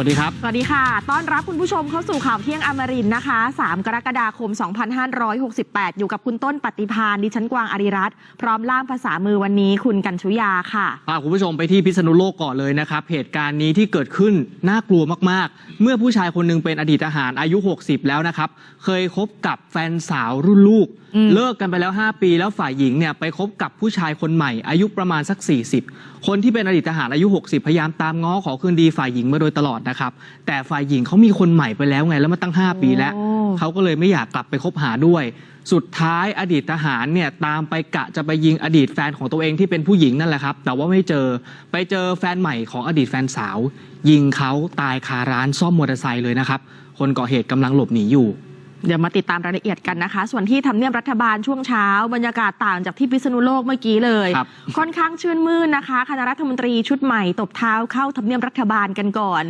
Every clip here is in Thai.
วัสดีครับ สวัสดีค่ะ ต้อนรับคุณผู้ชมเข้าสู่ข่าวเที่ยงอมรินทร์นะคะ 3 กรกฎาคม 2568 อยู่กับคุณต้นปฏิพานดิฉันกวางอาริรัตน์พร้อมล่ามภาษามือวันนี้คุณกัญชุยาค่ะพาคุณผู้ชมไปที่พิษณุโลกก่อนเลยนะครับ เหตุการณ์นี้ที่เกิดขึ้นน่ากลัวมากๆ เมื่อผู้ชายคนหนึงเป็นอดีตทหารอายุ 60 แล้วนะครับ เคยคบกับแฟนสาวรุ่นลูกอืมเลิกกันไปแล้ว 5 ปี แล้วฝ่ายหญิงเนี่ยไปคบกับผู้ชายคนใหม่ อายุประมาณสัก 40 คนที่เป็นอดีตทหารอายุ 60 พยายามตามง้อขอคืนดีฝ่ายหญิงมาโดยตลอดนะครับ แต่ฝ่ายหญิงเขามีคนใหม่ไปแล้วไง แล้วมาตั้ง 5 ปีแล้วโอ้เขาก็เลยไม่อยากกลับไปคบหาด้วย สุดท้ายอดีตทหารเนี่ยตามไปกะจะไปยิงอดีตแฟนของตัวเองที่เป็นผู้หญิงนั่นแหละครับ แต่ว่าไม่เจอ ไปเจอแฟนใหม่ของอดีตแฟนสาว ยิงเขาตายคาร้านซ่อมมอเตอร์ไซค์เลยนะครับ คนก่อเหตุกำลังหลบหนีอยู่ เดี๋ยวมาติดตามรายละเอียดกันนะคะ ส่วนที่ทำเนียบรัฐบาลช่วงเช้า บรรยากาศต่างจากที่พิษณุโลกเมื่อกี้เลย ครับ ค่อนข้างชื่นมื่นนะคะ คณะรัฐมนตรีชุดใหม่ตบเท้าเข้าทำเนียบรัฐบาลกันก่อน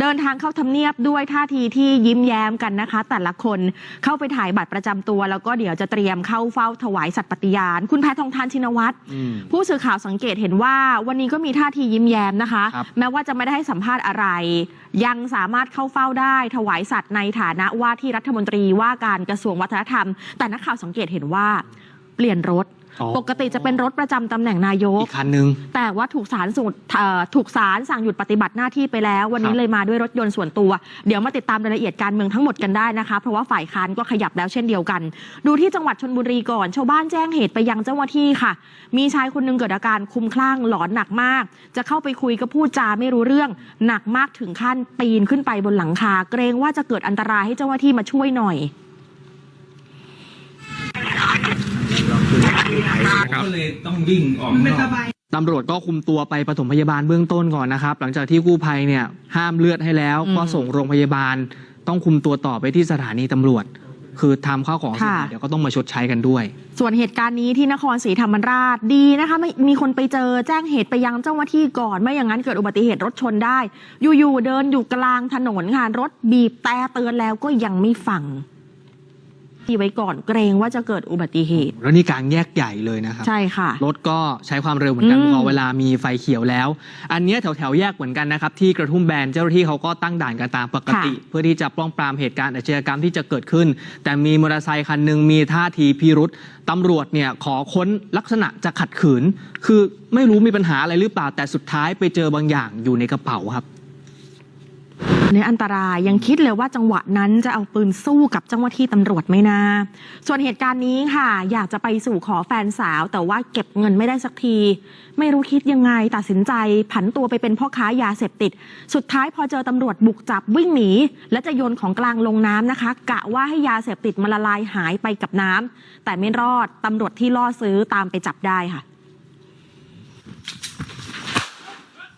เดินทางเข้าทำเนียบด้วยท่าทีที่ยิ้มแย้มกันนะคะ แต่ละคนเข้าไปถ่ายบัตรประจำตัว แล้วก็เดี๋ยวจะเตรียมเข้าเฝ้าถวายสัตย์ปฏิญาณ คุณแพทองทานชินวัตร อืม ผู้สื่อข่าวสังเกตเห็นว่าวันนี้ก็มีท่าทียิ้มแย้มนะคะ ครับ แม้ว่าจะไม่ได้ให้สัมภาษณ์อะไร ยังสามารถเข้าเฝ้าได้ถวายสัตว์ในฐานะว่าที่รัฐมนตรีว่าการกระทรวงวัฒนธรรม แต่นักข่าวสังเกตเห็นว่าเปลี่ยนรถ ปกติจะเป็นรถประจำตำแหน่งนายก อีกคันหนึ่งแต่ว่าถูกศาลสูตรเอ่อถูกศาลสั่งหยุดปฏิบัติหน้าที่ไปแล้ว วันนี้ครับ เลยมาด้วยรถยนต์ส่วนตัว เดี๋ยวมาติดตามรายละเอียดการเมืองทั้งหมดกันได้นะคะ เพราะว่าฝ่ายค้านก็ขยับแล้วเช่นเดียวกัน ดูที่จังหวัดชนบุรีก่อน ชาวบ้านแจ้งเหตุไปยังเจ้าหน้าที่ค่ะ มีชายคนหนึงเกิดอาการคลุ้มคลั่งหลอนหนักมาก จะเข้าไปคุยก็พูดจาไม่รู้เรื่อง หนักมากถึงขั้นปีนขึ้นไปบนหลังคา เกรงว่าจะเกิดอันตรายให้เจ้าหน้าที่มาช่วยหน่อย ก็เลยต้องวิ่งออกข้างนอกตำรวจก็คุมตัวไปปฐมพยาบาลเบื้องต้นก่อนนะครับ หลังจากที่กู้ภัยเนี่ยห้ามเลือดให้แล้วอืมก็ส่งโรงพยาบาล ต้องคุมตัวต่อไปที่สถานีตำรวจ คือทำข้าวของเสียหายค่ะเดี๋ยวก็ต้องมาชดใช้กันด้วย ส่วนเหตุการณ์นี้ที่นครศรีธรรมราชดีนะคะไม่มีคนไปเจอแจ้งเหตุไปยังเจ้าหน้าที่ก่อนไม่อย่างนั้นเกิดอุบัติเหตุรถชนได้ อยู่ๆเดินอยู่กลางถนนค่ะรถบีบแต่เตือนแล้วก็ยังไม่ฟัง ที่ไว้ก่อนเกรงว่าจะเกิดอุบัติเหตุ แล้วนี่กลางแยกใหญ่เลยนะครับใช่ค่ะ รถก็ใช้ความเร็วเหมือนกันอืม พอเวลามีไฟเขียวแล้ว อันเนี้ยแถวแถวๆแยกเหมือนกันนะครับที่กระทุ่มแบนเจ้าหน้าที่เขาก็ตั้งด่านกันตามปกติ เพื่อที่จะป้องปรามเหตุการณ์อาชญากรรมที่จะเกิดขึ้น แต่มีมอเตอร์ไซคันหนึ่งมีท่าทีพิรุษตำรวจเนี่ยขอค้นลักษณะจะขัดขืน คือไม่รู้มีปัญหาอะไรหรือเปล่าแต่สุดท้ายไปเจอบางอย่างอยู่ในกระเป๋าครับ เนี่ยอันตรายยังคิดเลยว่าจังหวะนั้นจะเอาปืนสู้กับเจ้าหน้าที่ตำรวจไหม่นาส่วนเหตุการณ์นี้ค่ะ อยากจะไปสู่ขอแฟนสาว แต่ว่าเก็บเงินไม่ได้สักที ไม่รู้คิดยังไงตัดสินใจ ผันตัวไปเป็นพ่อค้ายาเสพติด สุดท้ายพอเจอตำรวจบุกจับวิ่งหนี และจะโยนของกลางลงน้ำนะคะ กะว่าให้ยาเสพติดมันละลายหายไปกับน้ำแต่ไม่รอดตำรวจที่ล่อซื้อตามไปจับได้ค่ะ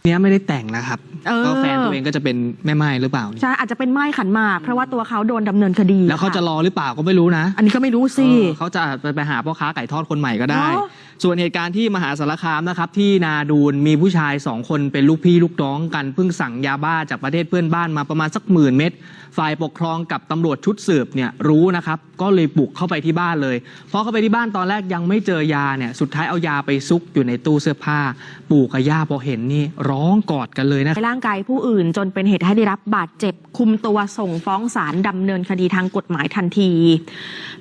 เนี้ยไม่ได้แต่งนะครับเออ ก็แฟนตัวเองก็จะเป็นแม่ไม้หรือเปล่าใช่อาจจะเป็นไม้ขันหมาก เพราะว่าตัวเขาโดนดำเนินคดีแล้วเขาจะค่รอหรือเปล่าก็ไม่รู้นะ อันนี้ก็ไม่รู้สิ เออเขาจะไปไปหาพ่อค้าไก่ทอดคนใหม่ก็ได้เหรอส่วนเหตุการณ์ที่มหาสารคามนะครับ ที่นาดูนมีผู้ชายสองคนเป็นลูกพี่ลูกน้องกันเพิ่งสั่งยาบ้าจากประเทศเพื่อนบ้านมาประมาณสักหมื่นเม็ดฝ่ายปกครองกับตำรวจชุดสืบเนี่ยรู้นะครับ ก็เลยบุกเข้าไปที่บ้านเลยพอเข้าไปที่บ้านตอนแรกยังไม่เจอยาเนี่ยสุดท้ายเอายาไปซุกอยู่ในตู้เสื้อผ้า ปู่กับย่าพอเห็นนี่ร้องกอดกันเลยนะในร่างกายผู้อื่นจนเป็นเหตุให้ได้รับบาดเจ็บคุมตัวส่งฟ้องศาลดำเนินคดีทางกฎหมายทันที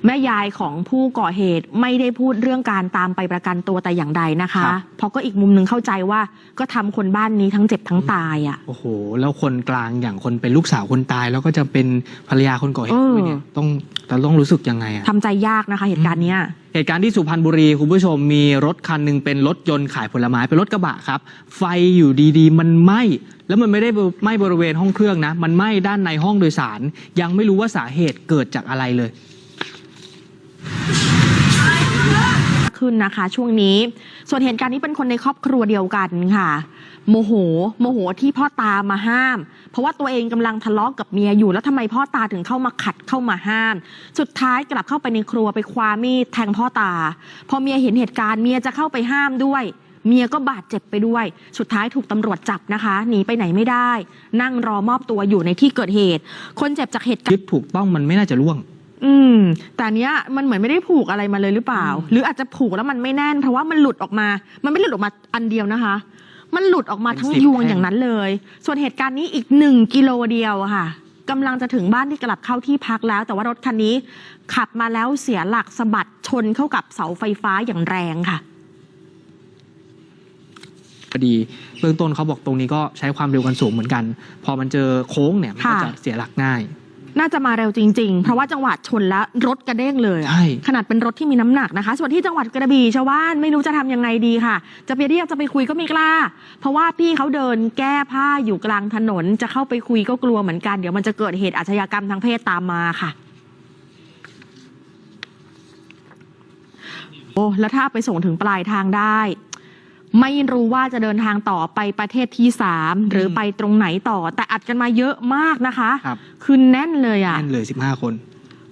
แม่ยายของผู้ก่อเหตุไม่ได้พูดเรื่องการตามไปประกันตัวแต่อย่างใดนะคะครับ เพราะก็อีกมุมหนึ่งเข้าใจว่าก็ทำคนบ้านนี้ทั้งเจ็บทั้งตายอะ โอ้โห แล้วคนกลางอย่างคนเป็นลูกสาวคนตายแล้วก็จะเป็นภรรยาคนก่อเหตุด้วยเนี่ยเออต้องเราต้องรู้สึกยังไงอะทำใจยากนะคะ เหตุการณ์เนี้ยเหตุการณ์ที่สุพรรณบุรีคุณผู้ชมมีรถคันหนึ่งเป็นรถยนต์ขายผลไม้เป็นรถกระบะครับ ไฟอยู่ดีๆ มันไหม้แล้วมันไม่ได้ไหม้บริเวณห้องเครื่องนะ มันไหม้ด้านในห้องโดยสาร ยังไม่รู้ว่าสาเหตุเกิดจากอะไรเลยขึ้นนะคะช่วงนี้ ส่วนเหตุการณ์นี้เป็นคนในครอบครัวเดียวกันค่ะ โมโห โมโหที่พ่อตามาห้ามเพราะว่าตัวเองกำลังทะเลาะกกับเมียอยู่แล้วทำไมพ่อตาถึงเข้ามาขัดเข้ามาห้าม สุดท้ายกลับเข้าไปในครัวไปคว้ามีดแทงพ่อตา พอเมียเห็นเหตุการณ์เมียจะเข้าไปห้ามด้วยเมียก็บาดเจ็บไปด้วย สุดท้ายถูกตำรวจจับนะคะ หนีไปไหนไม่ได้ นั่งรอมอบตัวอยู่ในที่เกิดเหตุ คนเจ็บจากเหตุการณ์ยึดถูกต้องมันไม่น่าจะล่วง อืม แต่อันเนี้ยมันเหมือนไม่ได้ผูกอะไรมาเลยหรือเปล่า หรืออาจจะผูกแล้วมันไม่แน่น เพราะว่ามันหลุดออกมา มันไม่ได้หลุดออกมาอันเดียวนะคะ มันหลุดออกมาทั้งเป็นสิบยวงแท่งอย่างนั้นเลย ส่วนเหตุการณ์นี้อีกหนึ่งกิโลเดียวอะค่ะกำลังจะถึงบ้านที่กลับเข้าที่พักแล้ว แต่ว่ารถคันนี้ ขับมาแล้วเสียหลักสะบัดชนเข้ากับเสาไฟฟ้าอย่างแรงค่ะพอดีเบื้องต้นเขาบอกตรงนี้ก็ใช้ความเร็วกันสูงเหมือนกัน พอมันเจอโค้งเนี่ยมันก็ค่ะจะเสียหลักง่าย น่าจะมาเร็วจริง ๆ เพราะว่าจังหวะชนแล้วรถกระเด้งเลยอะใช่ ขนาดเป็นรถที่มีน้ำหนักนะคะ ส่วนที่จังหวัดกระบี่ชาวบ้านไม่รู้จะทำยังไงดีค่ะ จะไปเรียกจะไปคุยก็ไม่กล้า เพราะว่าพี่เขาเดินแก้ผ้าอยู่กลางถนน จะเข้าไปคุยก็กลัวเหมือนกัน เดี๋ยวมันจะเกิดเหตุอาชญากรรมทางเพศตามมาค่ะ โอ้แล้วถ้าไปส่งถึงปลายทางได้ ไม่รู้ว่าจะเดินทางต่อไปประเทศที่สามหรือไปตรงไหนต่อ แต่อัดกันมาเยอะมากนะคะครับ คือแน่นเลยอะ แน่นเลย 15 คน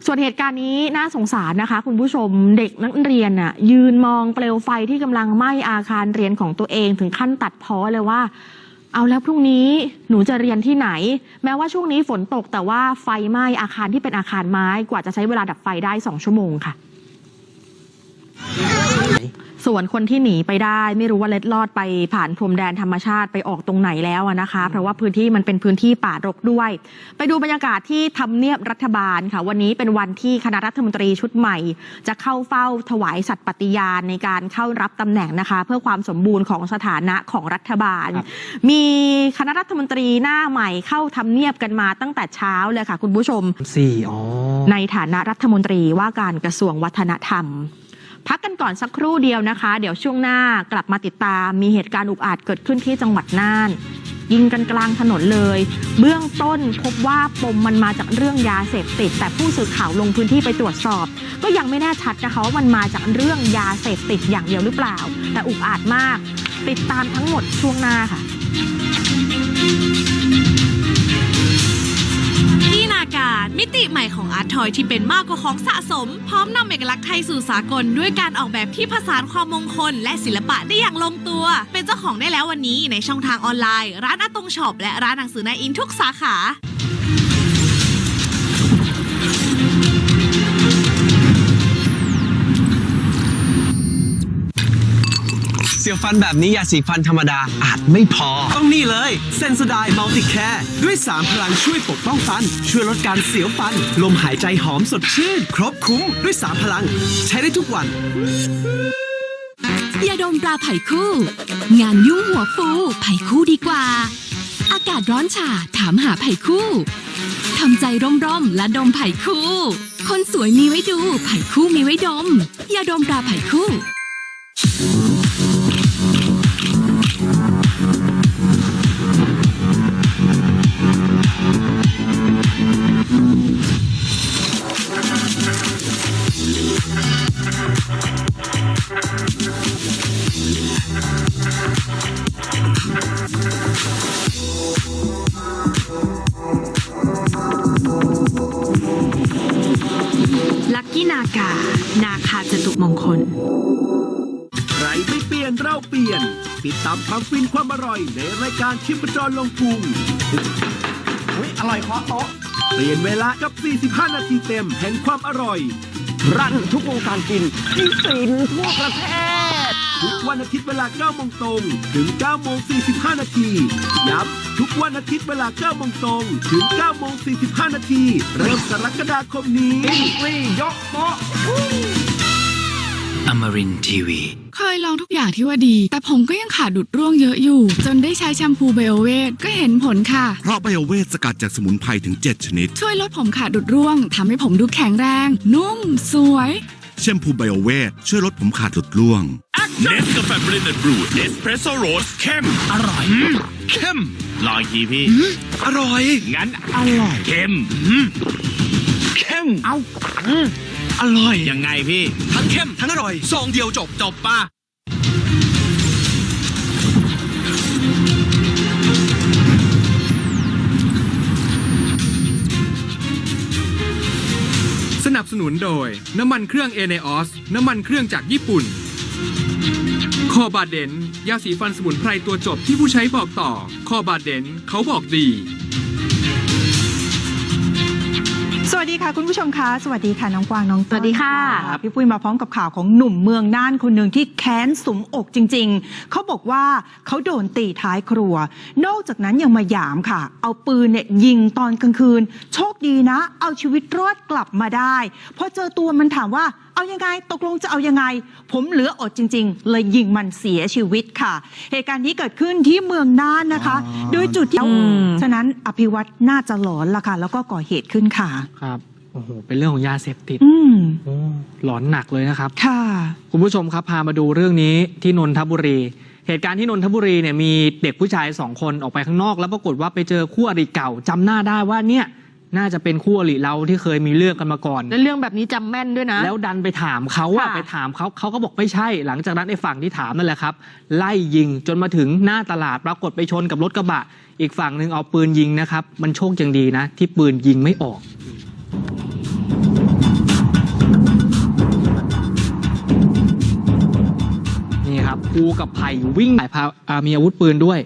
ส่วนเหตุการณ์นี้น่าสงสารนะคะ คุณผู้ชมเด็กนักเรียนน่ะยืนมองเปลวไฟที่กำลังไหม้อาคารเรียนของตัวเองถึงขั้นตัดพ้อเลยว่า เอาแล้วพรุ่งนี้หนูจะเรียนที่ไหน แม้ว่าช่วงนี้ฝนตกแต่ว่าไฟไหม้อาคารที่เป็นอาคารไม้กว่าจะใช้เวลาดับไฟได้สองชั่วโมงค่ะ ส่วนคนที่หนีไปได้ ไม่รู้ว่าเล็ดลอดไปผ่านพรมแดนธรรมชาติไปออกตรงไหนแล้วอะนะคะ เพราะว่าพื้นที่มันเป็นพื้นที่ป่ารกด้วย ไปดูบรรยากาศที่ทำเนียบรัฐบาลค่ะ วันนี้เป็นวันที่คณะรัฐมนตรีชุดใหม่ จะเข้าเฝ้าถวายสัตย์ปฏิญาณในการเข้ารับตำแหน่งนะคะ เพื่อความสมบูรณ์ของสถานะของรัฐบาลครับมีคณะรัฐมนตรีหน้าใหม่เข้าทำเนียบกันมาตั้งแต่เช้าเลยค่ะ คุณผู้ชม4อ๋อในฐานะรัฐมนตรีว่าการกระทรวงวัฒนธรรม พักกันก่อนสักครู่เดียวนะคะ เดี๋ยวช่วงหน้ากลับมาติดตาม มีเหตุการณ์อุกอาจเกิดขึ้นที่จังหวัดน่าน ยิงกันกลางถนนเลย เบื้องต้นพบว่าปมมันมาจากเรื่องยาเสพติด แต่ผู้สื่อข่าวลงพื้นที่ไปตรวจสอบ ก็ยังไม่แน่ชัดนะคะว่ามันมาจากเรื่องยาเสพติดอย่างเดียวหรือเปล่า แต่อุกอาจมาก ติดตามทั้งหมดช่วงหน้าค่ะ การ มิติใหม่ของอาร์ตทอยที่เป็นมากกว่าของสะสม พร้อมนำเอกลักษณ์ไทยสู่สากล ด้วยการออกแบบที่ผสานความมงคล และศิลปะได้อย่างลงตัว เป็นเจ้าของได้แล้ววันนี้ในช่องทางออนไลน์ ร้านอาตงช็อปและร้านหนังสือนายอินทุกสาขา สียวฟันแบบนี้ยาสีฟันธรรมดาอาจไม่พอ ต้องนี่เลยเซนสไดมัลติแคร์ด้วย3พลังช่วยปกป้องฟัน ช่วยลดการเสียวฟัน ลมหายใจหอมสดชื่น ครบคุ้มด้วย3พลัง ใช้ได้ทุกวันยาดมตราไผ่คู่ งานยุ่งหัวฟูไผ่คู่ดีกว่า อากาศร้อนฉาถามหาไผ่คู่ทำใจร่มๆและดมไผ่คู่ คนสวยมีไว้ดู ไผ่คู่มีไว้ดมยาดมตราไผ่คู่ กกี้นากานาคาจตุมงคล ใครไม่เปลี่ยนเราเปลี่ยน ติดตามความฟินความอร่อยในรายการชิมประจรลงพุงอร่อยเคาะโต๊ะเปลี่ยนเวลากับ 45 นาทีเต็มแห่งความอร่อย รันทุกวงการกินที่ฟินทั่วประเทศ ทุกวันอาทิตย์เวลา9โมงตรงถึง9โมง45 นาทีย้ำทุกวันอาทิตย์เวลา9โมงตรงถึง9โมง45 นาทีเริ่มกรกฎาคมนี้รียกโต๊ะ Amarin Tiwi. เคยลองทุกอย่างที่ว่าดี แต่ผมก็ยังขาดดุดร่วงเยอะอยู่ จนได้ใช้แชมพูไบโอเวทก็เห็นผลค่ะ เพราะไบโอเวทสกัดจากสมุนไพรถึง 7 ชนิด ช่วยลดผมขาดดุดร่วงทำให้ผมดูแข็งแรง นุ่ม สวย แชมพูไบโอเวทช่วยลดผมขาดหลุดร่วง เนสกาแฟบรินด์บรูเอสเพรสโซ่โรสเข้มอร่อยเข้มลองอีกทีพี่ อร่อย งั้นอร่อยเข้มอืมเข้มเอาอร่อย ยังไงพี่ ทั้งเข้มทั้งอร่อยซองเดียวจบจบป่ะ นับสนุนโดย น้ำมันเครื่องเอเนออสน้ำมันเครื่องจากญี่ปุ่น คอบาเดน ยาสีฟันสมุนไพรตัวจบที่ผู้ใช้บอกต่อ คอบาเดนเขาบอกดี สวัสดีค่ะคุณผู้ชมคะสวัสดีค่ะน้องกวางน้องต้นสวัสดีค่ะ พี่ปุ้ยมาพร้อมกับข่าวของหนุ่มเมืองน่านคนหนึ่งที่แค้นสุมอกจริง ๆ เขาบอกว่าเขาโดนตีท้ายครัว นอกจากนั้นยังมาหยามค่ะ เอาปืนเนี่ยยิงตอนกลางคืน โชคดีนะ เอาชีวิตรอดกลับมาได้พอเจอตัวมันถามว่า เอายังไง ตกลงจะเอายังไง ผมเหลืออดจริง ๆ เลยยิงมันเสียชีวิตค่ะ เหตุการณ์นี้เกิดขึ้นที่เมืองน่านนะคะ โดยจุดที่อืมฉะนั้นอภิวัตน่าจะหลอนละค่ะ แล้วก็ก่อเหตุขึ้นค่ะ ครับโอ้โหเป็นเรื่องของยาเสพติดอืมโอ้หลอนหนักเลยนะครับ ค่ะ คุณผู้ชมครับพามาดูเรื่องนี้ที่นนทบุรี เหตุการณ์ที่นนทบุรีเนี่ยมีเด็กผู้ชายสองคนออกไปข้างนอก แล้วปรากฏว่าไปเจอคู่อริเก่าจำหน้าได้ว่าเนี่ย น่าจะเป็นคู่อริเราที่เคยมีเรื่องกันมาก่อน แล้วเรื่องแบบนี้จำแม่นด้วยนะ แล้วดันไปถามเขาว่าค่ะ ไปถามเขาเขาก็บอกไม่ใช่ หลังจากนั้นไอ้ฝั่งที่ถามนั่นแหละครับ ไล่ยิงจนมาถึงหน้าตลาดปรากฏไปชนกับรถกระบะ อีกฝั่งหนึ่งเอาปืนยิงนะครับ มันโชคยังดีนะ ที่ปืนยิงไม่ออก นี่ครับครูกับไผ่วิ่งไผ่พาอ่ามีอาวุธปืนด้วย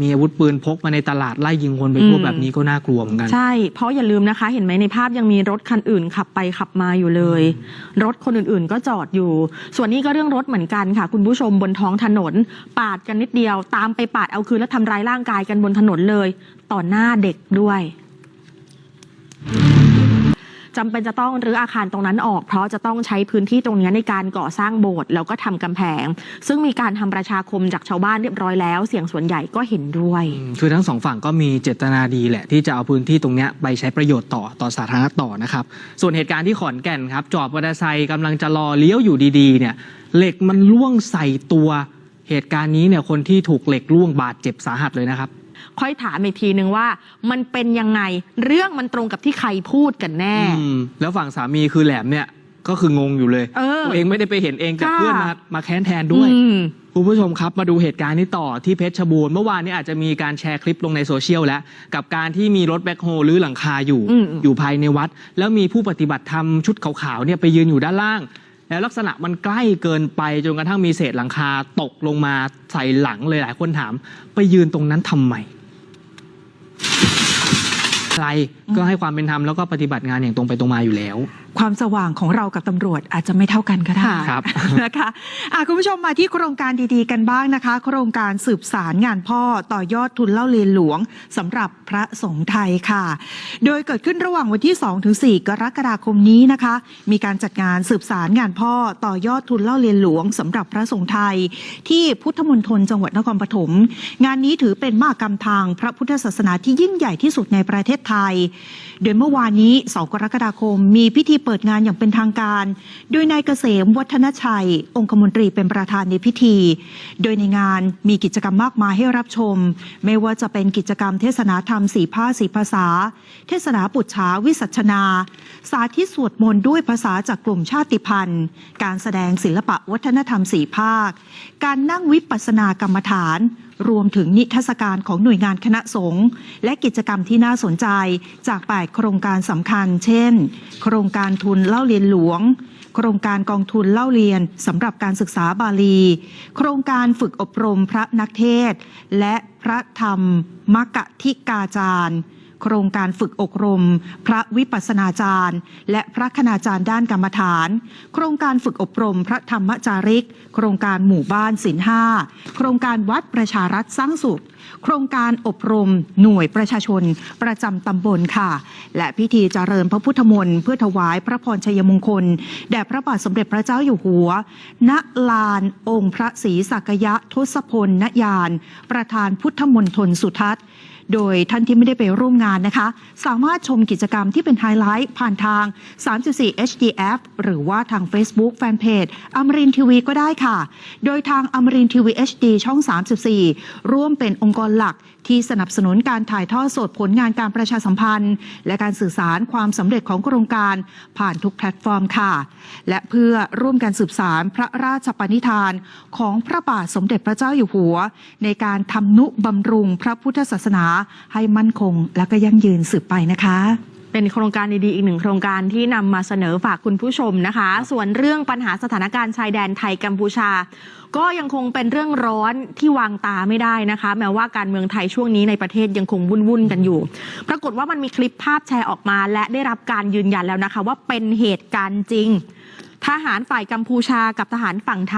มีอาวุธปืนพกมาในตลาดไล่ยิงคนไปทั่วอืมแบบนี้ก็น่ากลัวเหมือนกัน ใช่ เพราะอย่าลืมนะคะ เห็นไหมในภาพยังมีรถคันอื่นขับไปขับมาอยู่เลย รถคนอื่นๆ ก็จอดอยู่ ส่วนนี้ก็เรื่องรถเหมือนกันค่ะ คุณผู้ชมบนท้องถนน ปาดกันนิดเดียว ตามไปปาดเอาคืนแล้วทำร้ายร่างกายกันบนถนนเลย ต่อหน้าเด็กด้วย จำเป็นจะต้องรื้ออาคารตรงนั้นออก เพราะจะต้องใช้พื้นที่ตรงนี้ในการก่อสร้างโบสถ์แล้วก็ทำกำแพง ซึ่งมีการทำประชาคมจากชาวบ้านเรียบร้อยแล้ว เสียงส่วนใหญ่ก็เห็นด้วย อืมคือทั้งสองฝั่งก็มีเจตนาดีแหละ ที่จะเอาพื้นที่ตรงเนี้ยไปใช้ประโยชน์ต่อต่อสาธารณะต่อนะครับ ส่วนเหตุการณ์ที่ขอนแก่นครับ จอดมอเตอร์ไซค์กำลังจะรอเลี้ยวอยู่ดีๆเนี่ยเหล็กมันล่วงใส่ตัว เหตุการณ์นี้เนี่ยคนที่ถูกเหล็กล่วงบาดเจ็บสาหัสเลยนะครับ ค่อยถามอีกทีนึงว่า มันเป็นยังไงเรื่องมันตรงกับที่ใครพูดกันแน่ อืมแล้วฝั่งสามีคือแหลมเนี่ยก็คืองงอยู่เลย เออตัวเองไม่ได้ไปเห็นเองแต่ค่ะเพื่อนมามาแค้นแทนด้วย อืม คุณผู้ชมครับมาดูเหตุการณ์นี้ต่อที่เพชรบูรณ์เมื่อวานนี้อาจจะมีการแชร์คลิปลงในโซเชียลแล้ว กับการที่มีรถแบ็คโฮลหรือหลังคาอยู่ อืมอยู่ภายในวัด แล้วมีผู้ปฏิบัติธรรมชุดขาวๆเนี่ยไปยืนอยู่ด้านล่าง แล้วลักษณะมันใกล้เกินไปจนกระทั่งมีเศษหลังคาตกลงมาใส่หลังเลยหลายคนถาม ไปยืนตรงนั้นทำไมใครก็ให้ความเป็นธรรมแล้วก็ปฏิบัติงานอย่างตรงไปตรงมาอยู่แล้ว ความสว่างของเรากับตำรวจอาจจะไม่เท่ากันก็ได้ครับนะคะอะคุณผู้ชมมาที่โครงการดีๆกันบ้างนะคะ โครงการสืบสารงานพ่อต่อยอดทุนเล่าเรียนหลวงสำหรับพระสงฆ์ไทยค่ะ โดยเกิดขึ้นระหว่างวันที่ 2-4 กรกฎาคมนี้นะคะ มีการจัดงานสืบสารงานพ่อต่อยอดทุนเล่าเรียนหลวงสำหรับพระสงฆ์ไทย ที่พุทธมณฑลจังหวัดนครปฐมงานนี้ถือเป็นมหากรรมทางพระพุทธศาสนาที่ยิ่งใหญ่ที่สุดในประเทศไทย โดยเมื่อวานนี้ 2 กรกฎาคมมีพิธีเปิดงานอย่างเป็นทางการ โดยนายเกษมวัฒนชัย องคมนตรีเป็นประธานในพิธี โดยในงานมีกิจกรรมมากมายให้รับชม ไม่ว่าจะเป็นกิจกรรมเทศนาธรรมสี่ภาสีภาษา เทศนาปุจฉาวิสัชนา สาธิตสวดมนต์ด้วยภาษาจากกลุ่มชาติพันธุ์ การแสดงศิลปะวัฒนธรรมสีภาค การนั่งวิปัสสนากรรมฐาน รวมถึงนิทรรศการของหน่วยงานคณะสงฆ์และกิจกรรมที่น่าสนใจจากแปดโครงการสำคัญ เช่น โครงการทุนเล่าเรียนหลวง โครงการกองทุนเล่าเรียนสำหรับการศึกษาบาลี โครงการฝึกอบรมพระนักเทศ และพระธรรมมกทิกาจารย์ โครงการฝึกอบรม พระวิปัสสนาจารย์ และพระคณาจารย์ด้านกรรมฐาน โครงการฝึกอบรม พระธรรมจาริก โครงการหมู่บ้านศิลห้าโครงการวัดประชารัฐสร้างสุข โครงการอบรมหน่วยประชาชนประจำตำบลค่ะ และพิธีเจริญพระพุทธมนต์เพื่อถวายพระพรชัยมงคล แด่พระบาทสมเด็จพระเจ้าอยู่หัว ณ ลานองค์พระศรีสักยะทศพลนยาน ประธานพุทธมนตรสุทัศน์โดยท่านที่ไม่ได้ไปร่วมงานนะคะ สามารถชมกิจกรรมที่เป็นไฮไลท์ผ่านทาง 34 HDF หรือว่าทาง Facebook Fanpage อมรินทีวีก็ได้ค่ะ โดยทางอมรินทีวี HD ช่อง 34 ร่วมเป็นองค์กรหลัก ที่สนับสนุนการถ่ายทอดสดผลงานการประชาสัมพันธ์ และการสื่อสารความสำเร็จของโครงการผ่านทุกแพลตฟอร์มค่ะ และเพื่อร่วมกันสืบสารพระราชปณิธานของพระบาทสมเด็จพระเจ้าอยู่หัว ในการทำนุบำรุงพระพุทธศาสนาให้มั่นคงและก็ยั่งยืนสืบไปนะคะ เป็นโครงการดีๆอีกหนึ่งโครงการที่นำมาเสนอฝากคุณผู้ชมนะคะ ส่วนเรื่องปัญหาสถานการณ์ชายแดนไทยกัมพูชา ก็ยังคงเป็นเรื่องร้อนที่วางตาไม่ได้นะคะ แม้ว่าการเมืองไทยช่วงนี้ในประเทศยังคงวุ่นๆกันอยู่ ปรากฏว่ามันมีคลิปภาพแชร์ออกมา และได้รับการยืนยันแล้วนะคะ ว่าเป็นเหตุการณ์จริง ทหารฝ่ายกัมพูชากับทหารฝั่งไทย